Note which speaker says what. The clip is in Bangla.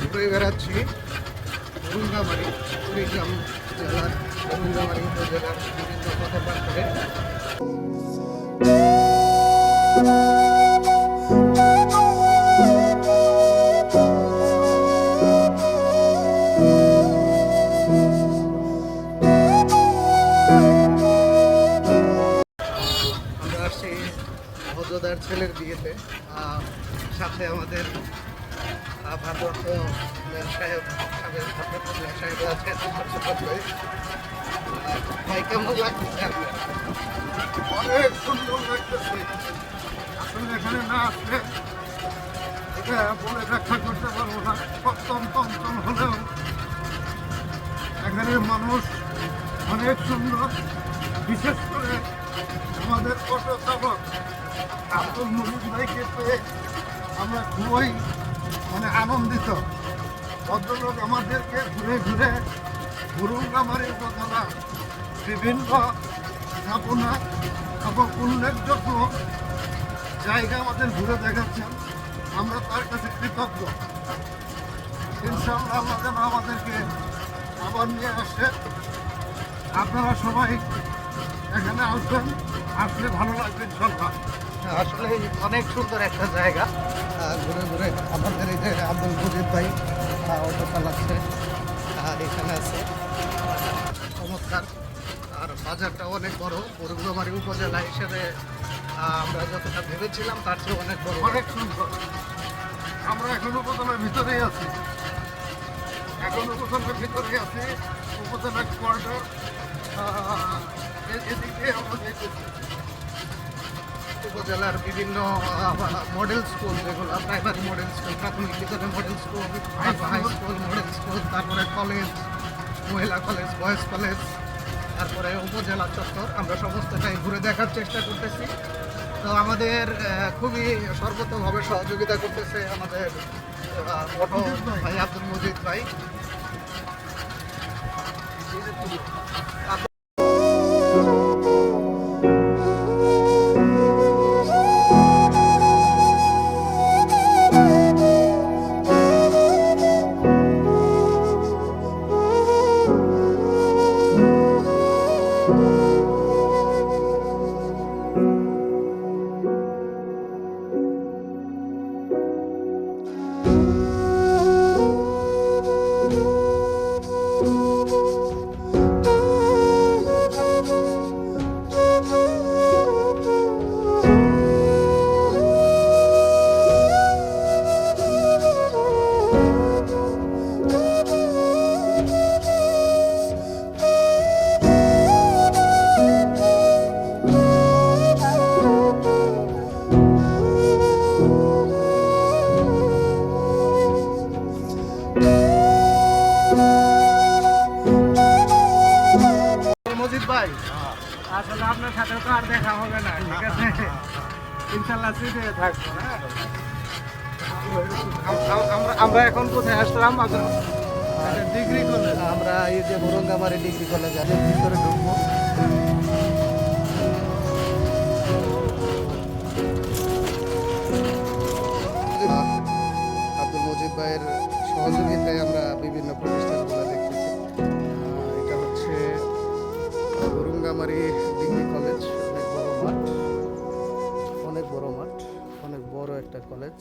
Speaker 1: ঘুরে বেড়াচ্ছি মুঙ্গামারি কুড়িগ্রাম জেলার মুঙ্গামারি উপজেলার বিভিন্ন কথাবার্তায় মজুদার ছেলের বিয়েতে সাথে আমাদের
Speaker 2: অনেক সুন্দর আসলে এখানে না এটা বলে ব্যাখ্যা করতে পারব হলেও এখানে মানুষ অনেক সুন্দর। বিশেষ করে আমাদের অটো চালক আব্দুল মুজিদ ভাইকে পেয়ে আমরা খুবই মানে আনন্দিত। ভদ্রলোক আমাদেরকে ঘুরে ঘুরে গুরুঙ্গামারি উপজেলা বিভিন্ন স্থাপনা এবং উল্লেখযোগ্য জায়গা আমাদের ঘুরে দেখাচ্ছেন। আমরা তার কাছে কৃতজ্ঞ। ইনশাল্লাহ আল্লাহ যেন আমাদেরকে আবার নিয়ে আসে। আপনারা সবাই এখানে আসবেন, আসলে ভালো লাগবে ইনশাল্লাহ
Speaker 1: আসলে অনেক সুন্দর একটা জায়গা। ঘুরে ঘুরে আমাদের এই যে আব্দুল মুজিদ ভাই অটো চালাচ্ছে আর এখানে আছে। চমৎকার। আর বাজারটা অনেক বড় বরুণমারি উপজেলা হিসেবে আমরা যতটা ভেবেছিলাম তার চেয়ে অনেক বড়।
Speaker 2: অনেক সুন্দর। আমরা এখন উপজেলার ভিতরেই আছি। এখন উপজেলার ভিতরেই আছি। উপজেলার কোয়ার্টার এদিকে আমরা দেখতেছি।
Speaker 1: উপজেলার বিভিন্ন মডেল স্কুল যেগুলো প্রাইমারি মডেল স্কুল প্রাথমিক বিদ্যালয় model school high school model school তারপরে কলেজ মহিলা কলেজ বয়েজ কলেজ তারপরে উপজেলা চত্বর। আমরা সমস্তটাই ঘুরে দেখার চেষ্টা করতেছি। তো আমাদের খুবই সর্বতভাবে সহযোগিতা করতেছে আমাদের অটো ভাই আব্দুল মজিদ ভাই। মজিদ ভাই। আসলে আপনার সাথে তো আর দেখা হবে না, ঠিক আছে? ইনশাল্লাহ সিটে থাকব হ্যাঁ? আম- আম- আমরা এখন কোথায় আসলাম? Degree college. আমরা এই যে বরঙ্গামারি ডিগ্রি কলেজ আছে, ভিতরে ঢুকবো। আব্দুল মজিদ ভাইয়ের সহযোগিতায় আমরা বিভিন্ন প্রতিষ্ঠানগুলো গরুঙ্গামারি ডিগ্রি কলেজ অনেক বড় মাঠ অনেক বড় মাঠ অনেক বড় একটা কলেজ